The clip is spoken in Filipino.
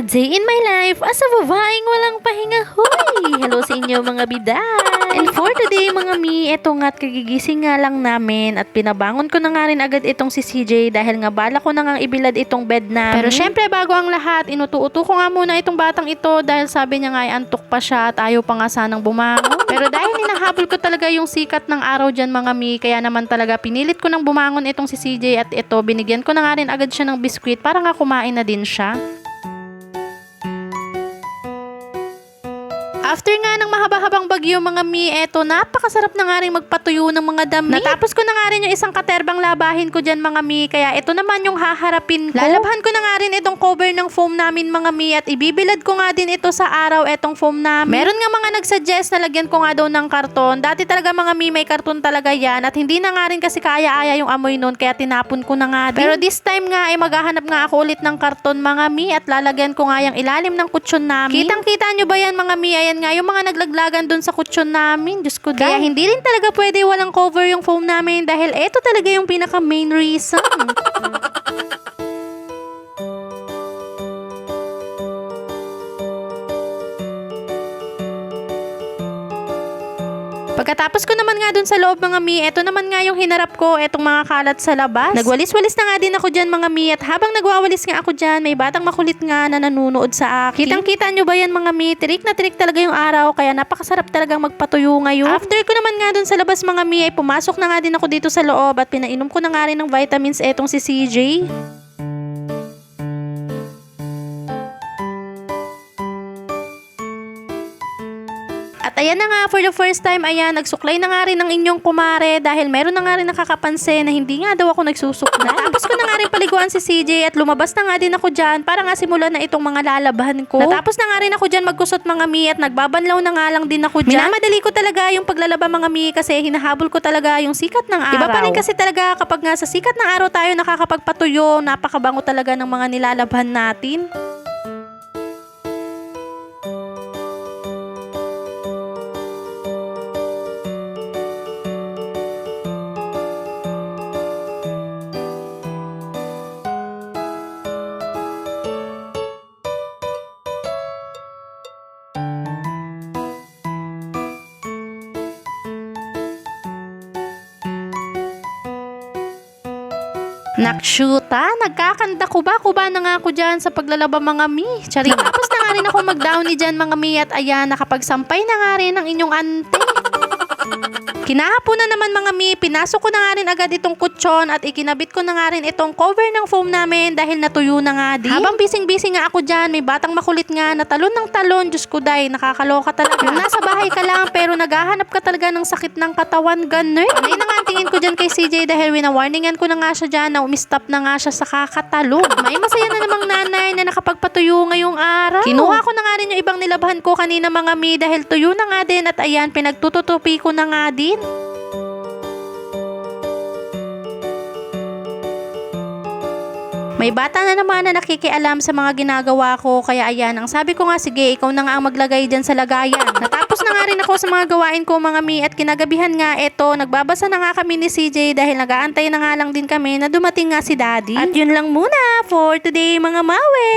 A day in my life as a babaeng walang pahinga. Hoy! Hello sa inyo mga biday! And for today mga mi, eto nga't kagigising nga lang namin at pinabangon ko na nga rin agad itong si CJ dahil nga bala ko na nga ibilad itong bed namin. Pero syempre bago ang lahat, inutu-uto ko nga muna itong batang ito dahil sabi niya nga ay antok pa siya at ayaw pa nga sanang bumangon. Pero dahil hinahabol ko talaga yung sikat ng araw dyan mga mi, kaya naman talaga pinilit ko nang bumangon itong si CJ at ito, binigyan ko na nga rin agad siya ng biskwit para nga kumain na din siya. After nga ng mahaba-habang bagyo mga mi, eto napakasarap na nga rin magpatuyo ng mga damit. Natapos ko na nga rin yung isang katerbang labahin ko dyan mga mi, kaya ito naman yung haharapin ko. Lalabhan ko na nga rin itong cover ng foam namin mga mi at ibibilad ko nga din ito sa araw etong foam namin. Meron nga mga nagsuggest na lagyan ko nga daw ng karton. Dati talaga mga mi may karton talaga yan at hindi na nga rin kasi kaya-aya yung amoy nun kaya tinapon ko na nga din. Pero this time nga ay maghahanap nga ako ulit ng karton mga mi at lalagyan ko nga yung ilalim ng kutsyon namin. Kitang-kita nyo ba yan mga mi? Ayan nga yung mga naglaglagan dun sa kutsyon namin. Diyos ko, kaya hindi rin talaga pwede walang cover yung foam namin dahil eto talaga yung pinaka main reason. Pagkatapos ko naman nga dun sa loob mga mi, eto naman nga yung hinarap ko, etong mga kalat sa labas. Nagwalis-walis na nga din ako dyan mga mi at habang nagwawalis nga ako dyan, may batang makulit nga na nanunood sa akin. Kitang-kita nyo ba yan mga mi? Tirik na tirik talaga yung araw kaya napakasarap talagang magpatuyo ngayon. After ko naman nga dun sa labas mga mi ay pumasok na nga din ako dito sa loob at pinainom ko na nga rin ng vitamins etong si CJ. Ayan na nga, for the first time, ayan, nagsuklay na nga rin ng inyong kumare dahil meron na nga rin nakakapansin na hindi nga daw ako nagsusuklay. Natapos ko na nga rin paliguan si CJ at lumabas na nga din ako dyan para nga simulan na itong mga lalabahan ko. Natapos na nga rin ako dyan magkusot mga mi at nagbabanlaw na nga lang din ako dyan. Minamadali ko talaga yung paglalaba mga mi kasi hinahabol ko talaga yung sikat ng araw. Iba pa rin kasi talaga kapag nga sa sikat ng araw tayo nakakapagpatuyo, napakabango talaga ng mga nilalabhan natin. Nakshuta, nagkakanda ko ba? Kuba na nga ako dyan sa paglalaba mga mi. Charing. Tapos na nga rin ako mag-downy dyan mga mi at ayan, nakapagsampay na nga rin ang inyong ante. Kinahapon na naman mga mi, pinasok ko na nga rin agad itong kutsyon at ikinabit ko na nga rin itong cover ng foam namin dahil natuyo na nga din. Habang bising-bising nga ako dyan, may batang makulit nga na talon ng talon. Diyos ko day, nakakaloka talaga. Nasa bahay ka lang pero naghahanap ka talaga ng sakit ng katawan, ganun. Ano na nga tingin ko dyan kay CJ dahil winawarningan ko na nga siya dyan na umistop na nga siya sa kakatalog. May masaya na namang nanay na nakapagpatuyo ngayong araw. Kinuha ko na nga rin yung ibang nilabhan ko kanina mga mi dahil tuyo na nga din at ayan, pinagtututupi ko na nga din. May bata na naman na nakikialam sa mga ginagawa ko kaya ayan, ang sabi ko nga sige, ikaw na nga ang maglagay dyan sa lagayan. Natapos na nga rin ako sa mga gawain ko mga mi at kinagabihan nga eto, nagbabasa na nga kami ni CJ dahil nagaantay na nga lang din kami na dumating nga si daddy. At yun lang muna for today mga mawe.